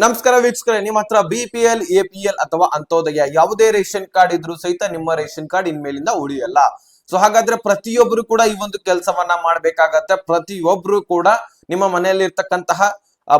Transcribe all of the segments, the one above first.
ನಮಸ್ಕಾರ ವೀಕ್ಷಕರೇ, ನಿಮ್ಮ ಹತ್ರ B P L A P L ಅಥವಾ ಅಂತೋದಯ ಯಾವುದೇ ರೇಷನ್ ಕಾರ್ಡ್ ಇದ್ರೂ ಸಹಿತ ನಿಮ್ಮ ರೇಷನ್ ಕಾರ್ಡ್ ಇನ್ಮೇಲಿಂದ ಉಳಿಯಲ್ಲ. ಸೊ ಹಾಗಾದ್ರೆ ಪ್ರತಿಯೊಬ್ರು ಕೂಡ ಈ ಒಂದು ಕೆಲಸವನ್ನ ಮಾಡ್ಬೇಕಾಗತ್ತೆ. ಪ್ರತಿಯೊಬ್ರು ಕೂಡ ನಿಮ್ಮ ಮನೆಯಲ್ಲಿ ಇರ್ತಕ್ಕಂತಹ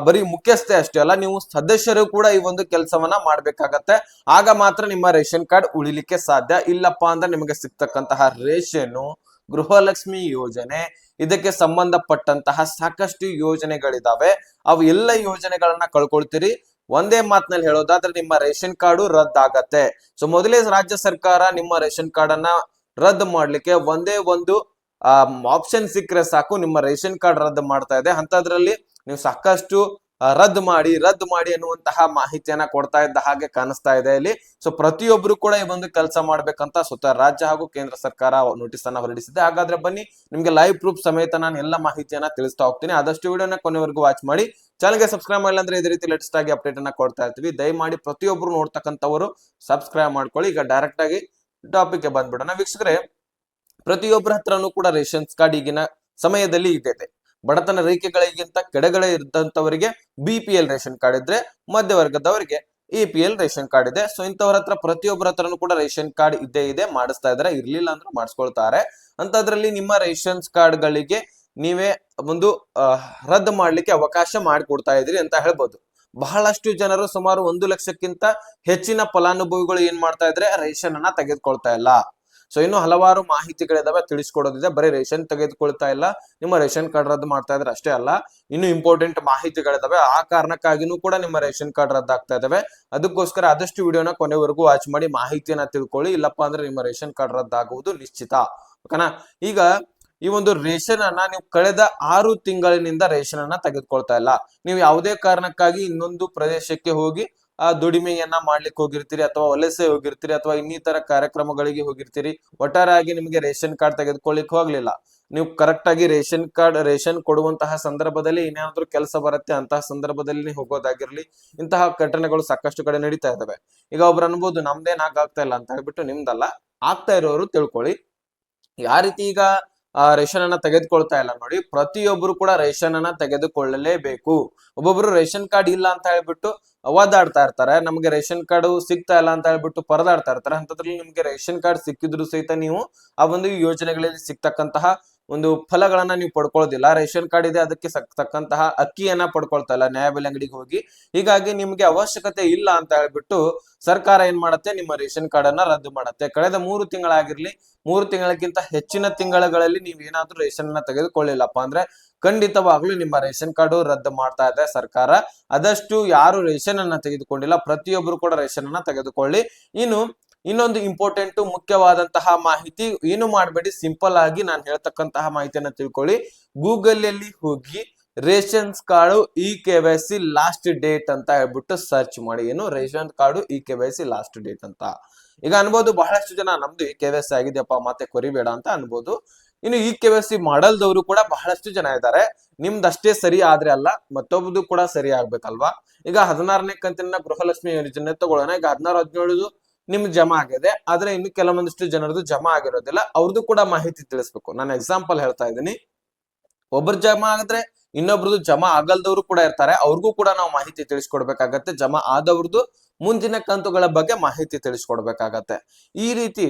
ಬರೀ ಮುಖ್ಯಸ್ಥೆ ಅಷ್ಟೇ ಅಲ್ಲ, ನೀವು ಸದಸ್ಯರು ಕೂಡ ಈ ಒಂದು ಕೆಲಸವನ್ನ ಮಾಡ್ಬೇಕಾಗತ್ತೆ. ಆಗ ಮಾತ್ರ ನಿಮ್ಮ ರೇಷನ್ ಕಾರ್ಡ್ ಉಳಿಲಿಕ್ಕೆ ಸಾಧ್ಯ. ಇಲ್ಲಪ್ಪ ಅಂದ್ರೆ ನಿಮಗೆ ಸಿಗ್ತಕ್ಕಂತಹ ರೇಷನ್ನು ಗೃಹಲಕ್ಷ್ಮಿ ಯೋಜನೆ ಇದಕ್ಕೆ ಸಂಬಂಧಪಟ್ಟಂತಹ ಸಾಕಷ್ಟು ಯೋಜನೆಗಳಿದಾವೆ. ಅವು ಎಲ್ಲ ಯೋಜನೆಗಳನ್ನ ಕಳ್ಕೊಳ್ತೀರಿ. ಒಂದೇ ಮಾತಿನಲ್ಲಿ ಹೇಳೋದಾದ್ರೆ ನಿಮ್ಮ ರೇಷನ್ ಕಾರ್ಡು ರದ್ದಾಗತ್ತೆ. ಸೊ ಮೊದಲೇ ರಾಜ್ಯ ಸರ್ಕಾರ ನಿಮ್ಮ ರೇಷನ್ ಕಾರ್ಡ್ ಅನ್ನ ರದ್ದು ಮಾಡ್ಲಿಕ್ಕೆ ಒಂದೇ ಒಂದು ಆಪ್ಷನ್ ಸಿಕ್ಕರೆ ಸಾಕು ನಿಮ್ಮ ರೇಷನ್ ಕಾರ್ಡ್ ರದ್ದು ಮಾಡ್ತಾ ಇದೆ. ಅಂತದ್ರಲ್ಲಿ ನೀವು ಸಾಕಷ್ಟು ಆ, ರದ್ದು ಮಾಡಿ ರದ್ದು ಮಾಡಿ ಅನ್ನುವಂತಹ ಮಾಹಿತಿಯನ್ನ ಕೊಡ್ತಾ ಇದ್ದ ಹಾಗೆ ಕಾಣಿಸ್ತಾ ಇದೆ ಇಲ್ಲಿ. ಸೊ ಪ್ರತಿಯೊಬ್ರು ಕೂಡ ಈ ಒಂದು ಕೆಲಸ ಮಾಡ್ಬೇಕಂತ ಸ್ವತಃ ರಾಜ್ಯ ಹಾಗೂ ಕೇಂದ್ರ ಸರ್ಕಾರ ನೋಟಿಸ್ ಅನ್ನ ಹೊರಡಿಸಿದೆ. ಹಾಗಾದ್ರೆ ಬನ್ನಿ, ನಿಮ್ಗೆ ಲೈವ್ ಪ್ರೂಫ್ ಸಮೇತ ನಾನು ಎಲ್ಲ ಮಾಹಿತಿಯನ್ನ ತಿಳಿಸ್ತಾ ಹೋಗ್ತೀನಿ. ಆದಷ್ಟು ವಿಡಿಯೋನ ಕೊನೆವರೆಗೂ ವಾಚ್ ಮಾಡಿ. ಚಾನಲ್ಗೆ ಸಬ್ಸ್ಕ್ರೈಬ್ ಮಾಡಿಲ್ಲ ಅಂದ್ರೆ ಇದೇ ರೀತಿ ಲೇಟೆಸ್ಟ್ ಆಗಿ ಅಪ್ಡೇಟ್ ಅನ್ನ ಕೊಡ್ತಾ ಇರ್ತೀವಿ. ದಯಮಾಡಿ ಪ್ರತಿಯೊಬ್ರು ನೋಡ್ತಕ್ಕಂಥವರು ಸಬ್ಸ್ಕ್ರೈಬ್ ಮಾಡ್ಕೊಳ್ಳಿ. ಈಗ ಡೈರೆಕ್ಟ್ ಆಗಿ ಟಾಪಿಕ್ಗೆ ಬಂದ್ಬಿಡೋಣ. ವೀಕ್ಷಕರೇ ಪ್ರತಿಯೊಬ್ಬರ ಹತ್ರನೂ ಕೂಡ ರೇಷನ್ಸ್ ಕಾರ್ಡ್ ಈಗಿನ ಸಮಯದಲ್ಲಿ ಇದೆ. ಬಡತನ ರೇಖೆಗಳಿಗಿಂತ ಕೆಳಗಡೆ ಇದ್ದಂಥವರಿಗೆ B P L ration card ಇದ್ರೆ ಮಧ್ಯವರ್ಗದವರಿಗೆ A P L ration card ಇದೆ. ಸೊ ಇಂಥವ್ರ ಹತ್ರ ಪ್ರತಿಯೊಬ್ಬರ ಹತ್ರನೂ ಕೂಡ ರೇಷನ್ ಕಾರ್ಡ್ ಇದ್ದೇ ಇದೆ. ಮಾಡಿಸ್ತಾ ಇದಾರೆ ಇರ್ಲಿಲ್ಲ ಅಂದ್ರೆ ಮಾಡಿಸ್ಕೊಳ್ತಾರೆ. ಅಂತದ್ರಲ್ಲಿ ನಿಮ್ಮ ರೇಷನ್ಸ್ ಕಾರ್ಡ್ ಗಳಿಗೆ ನೀವೇ ಒಂದು ರದ್ದು ಮಾಡ್ಲಿಕ್ಕೆ ಅವಕಾಶ ಮಾಡಿಕೊಡ್ತಾ ಇದ್ರಿ ಅಂತ ಹೇಳ್ಬೋದು. ಬಹಳಷ್ಟು ಜನರು ಸುಮಾರು ಒಂದು ಲಕ್ಷಕ್ಕಿಂತ ಹೆಚ್ಚಿನ ಫಲಾನುಭವಿಗಳು ಏನ್ ಮಾಡ್ತಾ ಇದ್ರೆ ರೇಷನ್ ಅನ್ನ ತೆಗೆದುಕೊಳ್ತಾ ಇಲ್ಲ. ಸೊ ಇನ್ನು ಹಲವಾರು ಮಾಹಿತಿಗಳಿದಾವೆ, ತಿಳಿಸ್ಕೊಡೋದಿದೆ. ಬರೀ ರೇಷನ್ ತೆಗೆದುಕೊಳ್ತಾ ಇಲ್ಲ. ನಿಮ್ಮ ರೇಷನ್ ಕಾರ್ಡ್ ರದ್ದು ಮಾಡ್ತಾ ಇದ್ರೆ ಅಷ್ಟೇ ಅಲ್ಲ, ಇನ್ನು ಇಂಪಾರ್ಟೆಂಟ್ ಮಾಹಿತಿಗಳಿದಾವೆ. ಆ ಕಾರಣಕ್ಕಾಗಿನೂ ಕೂಡ ನಿಮ್ಮ ರೇಷನ್ ಕಾರ್ಡ್ ರದ್ದಾಗ್ತಾ ಇದಾವೆ. ಅದಕ್ಕೋಸ್ಕರ ಆದಷ್ಟು ವಿಡಿಯೋನ ಕೊನೆವರೆಗೂ ವಾಚ್ ಮಾಡಿ, ಮಾಹಿತಿಯನ್ನ ತಿಳ್ಕೊಳ್ಳಿ. ಇಲ್ಲಪ್ಪ ಅಂದ್ರೆ ನಿಮ್ಮ ರೇಷನ್ ಕಾರ್ಡ್ ರದ್ದಾಗುವುದು ನಿಶ್ಚಿತ. ಓಕೆನಾ? ಈಗ ಈ ಒಂದು ರೇಷನ್ ಅನ್ನ ನೀವು ಕಳೆದ ಆರು ತಿಂಗಳಿನಿಂದ ರೇಷನ್ ಅನ್ನ ತೆಗೆದುಕೊಳ್ತಾ ಇಲ್ಲ. ನೀವು ಯಾವುದೇ ಕಾರಣಕ್ಕಾಗಿ ಇನ್ನೊಂದು ಪ್ರದೇಶಕ್ಕೆ ಹೋಗಿ ಆ ದುಡಿಮೆಯನ್ನ ಮಾಡ್ಲಿಕ್ಕೆ ಹೋಗಿರ್ತೀರಿ ಅಥವಾ ವಲಸೆ ಹೋಗಿರ್ತೀರಿ ಅಥವಾ ಇನ್ನಿತರ ಕಾರ್ಯಕ್ರಮಗಳಿಗೆ ಹೋಗಿರ್ತೀರಿ, ಒಟ್ಟಾರೆಯಾಗಿ ನಿಮಗೆ ರೇಷನ್ ಕಾರ್ಡ್ ತೆಗೆದುಕೊಳ್ಳಿಕ್ ಹೋಗ್ಲಿಲ್ಲ. ನೀವು ಕರೆಕ್ಟ್ ಆಗಿ ರೇಷನ್ ಕಾರ್ಡ್, ರೇಷನ್ ಕೊಡುವಂತಹ ಸಂದರ್ಭದಲ್ಲಿ ಏನಾದ್ರೂ ಕೆಲಸ ಬರುತ್ತೆ ಅಂತಹ ಸಂದರ್ಭದಲ್ಲಿ ಹೋಗೋದಾಗಿರ್ಲಿ, ಇಂತಹ ಘಟನೆಗಳು ಸಾಕಷ್ಟು ಕಡೆ ನಡೀತಾ ಇದಾವೆ. ಈಗ ಒಬ್ರು ಅನ್ಬೋದು, ನಮ್ದೇನ್ ಆಗ್ತಾ ಇಲ್ಲ ಅಂತ ಹೇಳ್ಬಿಟ್ಟು ನಿಮ್ದಲ್ಲ, ಆಗ್ತಾ ಇರೋರು ತಿಳ್ಕೊಳ್ಳಿ. ಯಾವ ರೀತಿ ಈಗ ಆ ರೇಷನ್ ಅನ್ನ ತೆಗೆದುಕೊಳ್ತಾ ಇಲ್ಲ ನೋಡಿ. ಪ್ರತಿಯೊಬ್ಬರು ಕೂಡ ರೇಷನ್ ಅನ್ನ ತೆಗೆದುಕೊಳ್ಳಲೇಬೇಕು. ಒಬ್ಬೊಬ್ರು ರೇಷನ್ ಕಾರ್ಡ್ ಇಲ್ಲ ಅಂತ ಹೇಳ್ಬಿಟ್ಟು ಅವಾದಾಡ್ತಾ ಇರ್ತಾರೆ. ನಮ್ಗೆ ರೇಷನ್ ಕಾರ್ಡ್ ಸಿಗ್ತಾ ಇಲ್ಲ ಅಂತ ಹೇಳ್ಬಿಟ್ಟು ಪರದಾಡ್ತಾ ಇರ್ತಾರೆ. ಅಂತದ್ರಲ್ಲಿ ನಿಮ್ಗೆ ರೇಷನ್ ಕಾರ್ಡ್ ಸಿಕ್ಕಿದ್ರು ಸಹಿತ ನೀವು ಆ ಒಂದು ಯೋಜನೆಗಳಲ್ಲಿ ಸಿಗ್ತಕ್ಕಂತಹ ಒಂದು ಫಲಗಳನ್ನ ನೀವು ಪಡ್ಕೊಳ್ಳೋದಿಲ್ಲ. ರೇಷನ್ ಕಾರ್ಡ್ ಇದೆ, ಅದಕ್ಕೆ ತಕ್ಕಂತಹ ಅಕ್ಕಿಯನ್ನ ಪಡ್ಕೊಳ್ತಾ ಇಲ್ಲ ನ್ಯಾಯಬೆಲೆ ಅಂಗಡಿಗೆ ಹೋಗಿ. ಹೀಗಾಗಿ ನಿಮ್ಗೆ ಅವಶ್ಯಕತೆ ಇಲ್ಲ ಅಂತ ಹೇಳ್ಬಿಟ್ಟು ಸರ್ಕಾರ ಏನ್ ಮಾಡುತ್ತೆ? ನಿಮ್ಮ ರೇಷನ್ ಕಾರ್ಡ್ ಅನ್ನ ರದ್ದು ಮಾಡುತ್ತೆ. ಕಳೆದ ಮೂರು ತಿಂಗಳಾಗಿರ್ಲಿ, ಮೂರು ತಿಂಗಳಕ್ಕಿಂತ ಹೆಚ್ಚಿನ ತಿಂಗಳಗಳಲ್ಲಿ ನೀವು ಏನಾದ್ರೂ ರೇಷನ್ ಅನ್ನ ತೆಗೆದುಕೊಳ್ಳಿಲ್ಲಪ್ಪ ಅಂದ್ರೆ ಖಂಡಿತವಾಗ್ಲೂ ನಿಮ್ಮ ರೇಷನ್ ಕಾರ್ಡು ರದ್ದು ಮಾಡ್ತಾ ಇದೆ ಸರ್ಕಾರ. ಆದಷ್ಟು ಯಾರು ರೇಷನ್ ಅನ್ನ ತೆಗೆದುಕೊಂಡಿಲ್ಲ, ಪ್ರತಿಯೊಬ್ರು ಕೂಡ ರೇಷನ್ ಅನ್ನ ತೆಗೆದುಕೊಳ್ಳಿ. ಇನ್ನು ಇನ್ನೊಂದು ಇಂಪಾರ್ಟೆಂಟ್ ಮುಖ್ಯವಾದಂತಹ ಮಾಹಿತಿ ಏನು ಮಾಡಬೇಡಿ? ಸಿಂಪಲ್ ಆಗಿ ನಾನು ಹೇಳ್ತಕ್ಕಂತಹ ಮಾಹಿತಿಯನ್ನ ತಿಳ್ಕೊಳ್ಳಿ. ಗೂಗಲ್ ಅಲ್ಲಿ ಹೋಗಿ rations card e K Y C last date ಅಂತ ಹೇಳ್ಬಿಟ್ಟು ಸರ್ಚ್ ಮಾಡಿ. ಏನು? Ration card e K Y C last date ಅಂತ. ಈಗ ಅನ್ಬೋದು ಬಹಳಷ್ಟು ಜನ, ನಮ್ದು ಇ ಕೆ ವೈ ಸಿ ಆಗಿದೆಯಪ್ಪ, ಮತ್ತೆ ಕೊರಿಬೇಡ ಅಂತ ಅನ್ಬೋದು. ಇನ್ನು ಇ ಕೆ ವೈ ಸಿ ಮಾಡಲ್ದವರು ಕೂಡ ಬಹಳಷ್ಟು ಜನ ಇದ್ದಾರೆ. ನಿಮ್ದಷ್ಟೇ ಸರಿ ಆದ್ರೆ ಅಲ್ಲ ಮತ್ತೊಬ್ಬದು ಕೂಡ ಸರಿ ಆಗ್ಬೇಕಲ್ವಾ? ಈಗ ಹದಿನಾರನೇ ಕಂತಿನ ಗೃಹಲಕ್ಷ್ಮಿ ಯೋಜನೆ ತಗೊಳ್ಳೋಣ. ಈಗ ಹದಿನಾರು, ಹದಿನೇಳು ನಿಮ್ ಜಮಾ ಆಗಿದೆ, ಆದ್ರೆ ಇನ್ನು ಕೆಲವೊಂದಿಷ್ಟು ಜನರದು ಜಮಾ ಆಗಿರೋದಿಲ್ಲ. ಅವ್ರದ್ದು ಕೂಡ ಮಾಹಿತಿ ತಿಳಿಸ್ಬೇಕು. ನಾನು ಎಕ್ಸಾಂಪಲ್ ಹೇಳ್ತಾ ಇದ್ದೀನಿ. ಒಬ್ರು ಜಮಾ ಆಗಿದ್ರೆ ಇನ್ನೊಬ್ರದ್ದು ಜಮಾ ಆಗಲ್ದವ್ರು ಕೂಡ ಇರ್ತಾರೆ. ಅವ್ರಿಗೂ ಕೂಡ ನಾವು ಮಾಹಿತಿ ತಿಳಿಸ್ಕೊಡ್ಬೇಕಾಗತ್ತೆ. ಜಮಾ ಆದವ್ರದ್ದು ಮುಂದಿನ ಕಂತುಗಳ ಬಗ್ಗೆ ಮಾಹಿತಿ ತಿಳಿಸ್ಕೊಡ್ಬೇಕಾಗತ್ತೆ. ಈ ರೀತಿ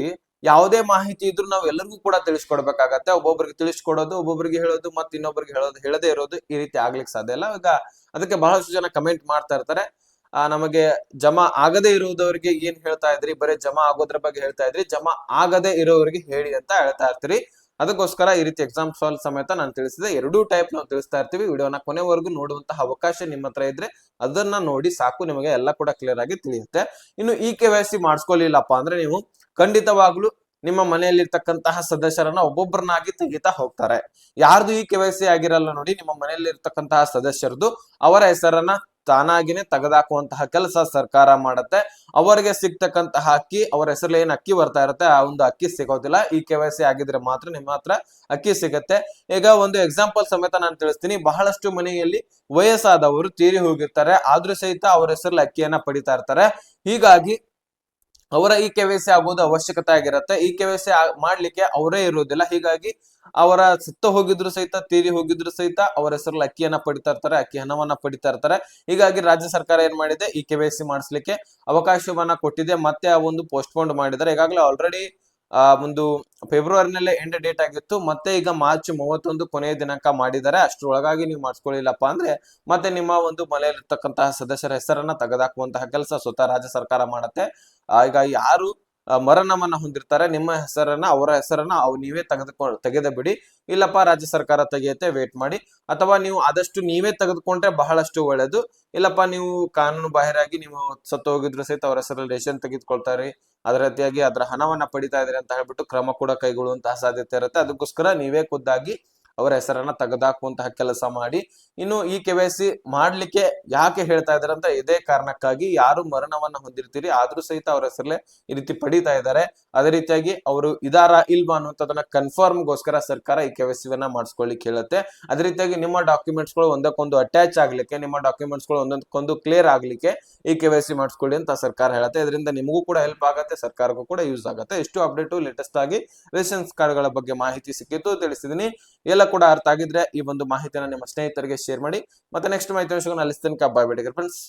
ಯಾವುದೇ ಮಾಹಿತಿ ಇದ್ರೂ ನಾವು ಎಲ್ಲರಿಗೂ ಕೂಡ ತಿಳಿಸ್ಕೊಡ್ಬೇಕಾಗತ್ತೆ. ಒಬ್ಬೊಬ್ರಿಗೆ ತಿಳಿಸ್ಕೊಡೋದು, ಒಬ್ಬೊಬ್ರಿಗೆ ಹೇಳೋದು ಮತ್ತೆ ಇನ್ನೊಬ್ರಿಗೆ ಹೇಳೋದು, ಹೇಳದೇ ಇರೋದು ಈ ರೀತಿ ಆಗ್ಲಿಕ್ಕೆ ಸಾಧ್ಯ ಇಲ್ಲ. ಈಗ ಅದಕ್ಕೆ ಬಹಳಷ್ಟು ಜನ ಕಮೆಂಟ್ ಮಾಡ್ತಾ ಇರ್ತಾರೆ. ಆ, ನಮಗೆ ಜಮಾ ಆಗದೆ ಇರುವುದವರಿಗೆ ಏನ್ ಹೇಳ್ತಾ ಇದ್ರಿ? ಬರೀ ಜಮಾ ಆಗೋದ್ರ ಬಗ್ಗೆ ಹೇಳ್ತಾ ಇದ್ರಿ. ಜಮಾ ಆಗದೆ ಇರೋವರಿಗೆ ಹೇಳಿ ಅಂತ ಹೇಳ್ತಾ ಇರ್ತೀರಿ. ಅದಕ್ಕೋಸ್ಕರ ಈ ರೀತಿ ಎಕ್ಸಾಮ್ ಸಾಲ್ವ್ ಸಮೇತ ನಾನು ತಿಳಿಸಿದೆ. ಎರಡೂ ಟೈಪ್ ನಾವು ತಿಳಿಸ್ತಾ ಇರ್ತೀವಿ. ವಿಡಿಯೋನ ಕೊನೆವರೆಗೂ ನೋಡುವಂತಹ ಅವಕಾಶ ನಿಮ್ಮ ಹತ್ರ ಇದ್ರೆ ಅದನ್ನ ನೋಡಿ ಸಾಕು. ನಿಮಗೆ ಎಲ್ಲ ಕೂಡ ಕ್ಲಿಯರ್ ಆಗಿ ತಿಳಿಯುತ್ತೆ. ಇನ್ನು ಈ ಕೆ ವೈ ಸಿ ಮಾಡಿಸ್ಕೊಳ್ಳಿಲ್ಲಪ್ಪ ಅಂದ್ರೆ ನೀವು ಖಂಡಿತವಾಗ್ಲೂ ನಿಮ್ಮ ಮನೆಯಲ್ಲಿರ್ತಕ್ಕಂತಹ ಸದಸ್ಯರನ್ನ ಒಬ್ಬೊಬ್ಬರನ್ನಾಗಿ ತೆಗಿತಾ ಹೋಗ್ತಾರೆ. ಯಾರ್ದು ಈ ಕೆ ವೈ ಸಿ ಆಗಿರಲ್ಲ ನೋಡಿ, ನಿಮ್ಮ ಮನೆಯಲ್ಲಿ ಇರ್ತಕ್ಕಂತಹ ಸದಸ್ಯರದು ಅವರ ಹೆಸರನ್ನ ತಾನಾಗಿನೇ ತೆಗೆದಾಕುವಂತಹ ಕೆಲಸ ಸರ್ಕಾರ ಮಾಡುತ್ತೆ. ಅವರಿಗೆ ಸಿಗ್ತಕ್ಕಂತಹ ಅಕ್ಕಿ, ಅವರ ಹೆಸರಲ್ಲಿ ಏನು ಅಕ್ಕಿ ಬರ್ತಾ ಇರುತ್ತೆ, ಆ ಒಂದು ಅಕ್ಕಿ ಸಿಗೋದಿಲ್ಲ. ಈ ಕೆ ವೈ ಸಿ ಆಗಿದ್ರೆ ಮಾತ್ರ ನಿಮ್ಮ ಹತ್ರ ಅಕ್ಕಿ ಸಿಗುತ್ತೆ. ಈಗ ಒಂದು ಎಕ್ಸಾಂಪಲ್ ಸಮೇತ ನಾನು ತಿಳಿಸ್ತೀನಿ. ಬಹಳಷ್ಟು ಮನೆಯಲ್ಲಿ ವಯಸ್ಸಾದವರು ತೀರಿ ಹೋಗಿರ್ತಾರೆ. ಆದ್ರೂ ಸಹಿತ ಅವ್ರ ಹೆಸರಲ್ಲಿ ಅಕ್ಕಿಯನ್ನ ಪಡಿತಾ ಇರ್ತಾರೆ. ಹೀಗಾಗಿ ಅವರ ಈ ಕೆ ವೈ ಸಿ ಆಗೋದು ಅವಶ್ಯಕತೆ ಆಗಿರುತ್ತೆ. ಈ ಕೆ ವೈ ಸಿ ಮಾಡ್ಲಿಕ್ಕೆ ಅವರೇ ಇರೋದಿಲ್ಲ ಹೀಗಾಗಿ ಅವರ ಸುತ್ತ ಹೋಗಿದ್ರು ಸಹಿತ, ತೀರಿ ಹೋಗಿದ್ರು ಸಹಿತ ಅವರ ಹೆಸರಲ್ಲಿ ಅಕ್ಕಿಯನ್ನ ಪಡಿತಾ ಇರ್ತಾರೆ, ಅಕ್ಕಿ ಹಣವನ್ನ ಪಡಿತಾ ಇರ್ತಾರೆ. ಹೀಗಾಗಿ ರಾಜ್ಯ ಸರ್ಕಾರ ಏನ್ ಮಾಡಿದೆ? ಈ ಕೆ ವೈ ಸಿ ಮಾಡಿಸ್ಲಿಕ್ಕೆ ಅವಕಾಶವನ್ನ ಕೊಟ್ಟಿದೆ. ಮತ್ತೆ ಆ ಒಂದು ಪೋಸ್ಟ್ಪೋನ್ ಮಾಡಿದ್ದಾರೆ. ಈಗಾಗಲೇ ಆಲ್ರೆಡಿ ಆ, ಒಂದು ಫೆಬ್ರವರಿನಲ್ಲೇ ಎಂಡ್ ಡೇಟ್ ಆಗಿತ್ತು. ಮತ್ತೆ ಈಗ ಮಾರ್ಚ್ ಮೂವತ್ತೊಂದು ಕೊನೆಯ ದಿನಾಂಕ ಮಾಡಿದ್ದಾರೆ. ಅಷ್ಟರೊಳಗಾಗಿ ನೀವು ಮಾಡಿಸ್ಕೊಳ್ಳಿಲ್ಲಪ್ಪ ಅಂದ್ರೆ ಮತ್ತೆ ನಿಮ್ಮ ಒಂದು ಮನೆಯಲ್ಲಿರ್ತಕ್ಕಂತಹ ಸದಸ್ಯರ ಹೆಸರನ್ನ ತೆಗೆದಾಕುವಂತಹ ಕೆಲಸ ಸ್ವತಃ ರಾಜ್ಯ ಸರ್ಕಾರ ಮಾಡುತ್ತೆ. ಈಗ ಯಾರು ಮರಣವನ್ನ ಹೊಂದಿರ್ತಾರೆ. ನಿಮ್ಮ ಹೆಸರನ್ನ, ಅವರ ಹೆಸರನ್ನ ಅವು ನೀವೇ ತೆಗೆದುಕೊಂಡು ತೆಗೆದ ಬಿಡಿ ಇಲ್ಲಪ್ಪ, ರಾಜ್ಯ ಸರ್ಕಾರ ತೆಗೆಯುತ್ತೆ ವೇಟ್ ಮಾಡಿ. ಅಥವಾ ನೀವು ಆದಷ್ಟು ನೀವೇ ತೆಗೆದುಕೊಂಡ್ರೆ ಬಹಳಷ್ಟು ಒಳ್ಳೇದು. ಇಲ್ಲಪ್ಪ, ನೀವು ಕಾನೂನು ಬಾಹಿರಾಗಿ ನೀವು ಸತ್ತು ಹೋಗಿದ್ರು ಸಹಿತ ಅವರ ಹೆಸರಲ್ಲಿ ರೇಷನ್ ತೆಗೆದುಕೊಳ್ತಾರೆ. ಅದೇ ರೀತಿಯಾಗಿ ಅದರ ಹಣವನ್ನ ಪಡಿತಾ ಇದ್ರಿ ಅಂತ ಹೇಳ್ಬಿಟ್ಟು ಕ್ರಮ ಕೂಡ ಕೈಗೊಳ್ಳುವಂತಹ ಸಾಧ್ಯತೆ ಇರುತ್ತೆ. ಅದಕ್ಕೋಸ್ಕರ ನೀವೇ ಖುದ್ದಾಗಿ ಅವರ ಹೆಸರನ್ನ ತೆಗೆದಾಕುವಂತಹ ಕೆಲಸ ಮಾಡಿ. ಇನ್ನು ಈ ಕೆ ವೈ ಮಾಡ್ಲಿಕ್ಕೆ ಯಾಕೆ ಹೇಳ್ತಾ ಇದಾರೆ ಅಂತ ಇದೇ ಕಾರಣಕ್ಕಾಗಿ ಯಾರು ಮರಣವನ್ನ ಹೊಂದಿರ್ತೀರಿ, ಆದ್ರೂ ಸಹಿತ ಅವರ ಹೆಸರಲ್ಲೇ ಈ ರೀತಿ ಪಡಿತಾ ಇದ್ದಾರೆ. ಅದೇ ರೀತಿಯಾಗಿ ಅವರು ಇದಾರ ಇಲ್ವಾ ಅನ್ನುವಂಥದ್ದನ್ನ ಕನ್ಫರ್ಮ್ ಗೋಸ್ಕರ ಸರ್ಕಾರ ಈ ಕೆ ವೈ ಸಿವನ್ನ ಮಾಡಿಸ್ಕೊಳ್ಳಿಕ್ಕೆ ಹೇಳುತ್ತೆ. ಅದೇ ರೀತಿಯಾಗಿ ನಿಮ್ಮ ಡಾಕ್ಯುಮೆಂಟ್ಸ್ಗಳು ಒಂದಕ್ಕೊಂದು ಅಟ್ಯಾಚ್ ಆಗ್ಲಿಕ್ಕೆ, ನಿಮ್ಮ ಡಾಕ್ಯುಮೆಂಟ್ಸ್ಗಳು ಒಂದಕ್ಕೊಂದು ಕ್ಲಿಯರ್ ಆಗ್ಲಿಕ್ಕೆ ಈ ಕೆ ವೈ ಅಂತ ಸರ್ಕಾರ ಹೇಳುತ್ತೆ. ಇದರಿಂದ ನಿಮಗೂ ಕೂಡ ಹೆಲ್ಪ್ ಆಗುತ್ತೆ, ಸರ್ಕಾರಕ್ಕೂ ಕೂಡ ಯೂಸ್ ಆಗುತ್ತೆ. ಇಷ್ಟು ಅಪ್ಡೇಟು ಲೇಟೆಸ್ಟ್ ಆಗಿ ರೇಷನ್ಸ್ ಕಾರ್ಡ್ಗಳ ಬಗ್ಗೆ ಮಾಹಿತಿ ಸಿಕ್ಕಿತ್ತು. ತಿಳಿಸಿದೀನಿ. ಎಲ್ಲ ಕೂಡ ಅರ್ಥ ಆಗಿದ್ರೆ ಈ ಒಂದು ಮಾಹಿತಿಯನ್ನು ನಿಮ್ಮ ಸ್ನೇಹಿತರಿಗೆ ಶೇರ್ ಮಾಡಿ. ಮತ್ತೆ ನೆಕ್ಸ್ಟ್ ಮಾಹಿತಿ ಅಲ್ಲಿ ತನಕ ಬಾಯ್ ಬಿಡಿ ಫ್ರೆಂಡ್ಸ್